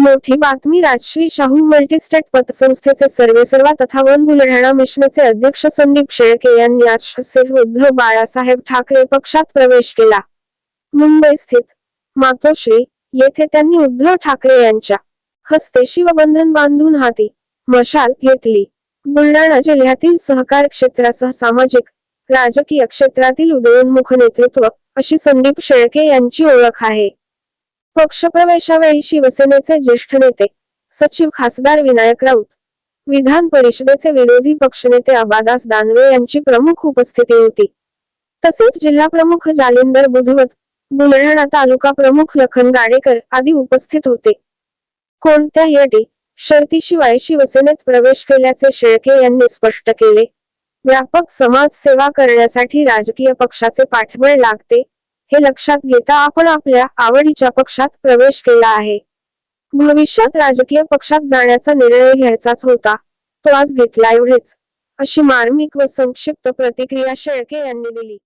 मोठी बातमी राजश्री शाहू मल्टीस्टेट पतसंस्थेचे सर्वेसर्वा तथा वन बुलढाणा मिशनचे अध्यक्ष संदीप शेळके यांनी आज शिवसेना उद्धव बाळासाहेब ठाकरे पक्षात प्रवेश केला. मुंबई स्थित मातोश्री येथे त्यांनी उद्धव ठाकरे यांच्या हस्ते शिवबंधन बांधून हाती मशाल घेतली. बुलढाणा जिल्ह्यातील सहकार क्षेत्रासह सामाजिक राजकीय क्षेत्रातील उदयोन्मुख नेतृत्व अशी संदीप शेळके यांची ओळख आहे. पक्षप्रवेशावेळी शिवसेनेचे ज्येष्ठ नेते सचिव खासदार विनायक राऊत विधान परिषदेचे विरोधी पक्षनेते अबादास दानवे यांची प्रमुख उपस्थिती होती. तसेच जिल्हा प्रमुख जालिंदर बुधवत बुलढाणा तालुका प्रमुख लखन गाडेकर आदी उपस्थित होते. कोणत्याही अटी शर्तीशिवाय शिवसेनेत प्रवेश केल्याचे शेळके यांनी स्पष्ट केले. व्यापक समाजसेवा करण्यासाठी राजकीय पक्षाचे पाठबळ लागते हे लक्षात घेता आपण आपल्या आवडीच्या पक्षात प्रवेश केला आहे. भविष्यात राजकीय पक्षात जाण्याचा निर्णय घ्यायचाच होता. तो आज घेतला एवढेच. अशी मार्मिक व संक्षिप्त प्रतिक्रिया शेळके यांनी दिली.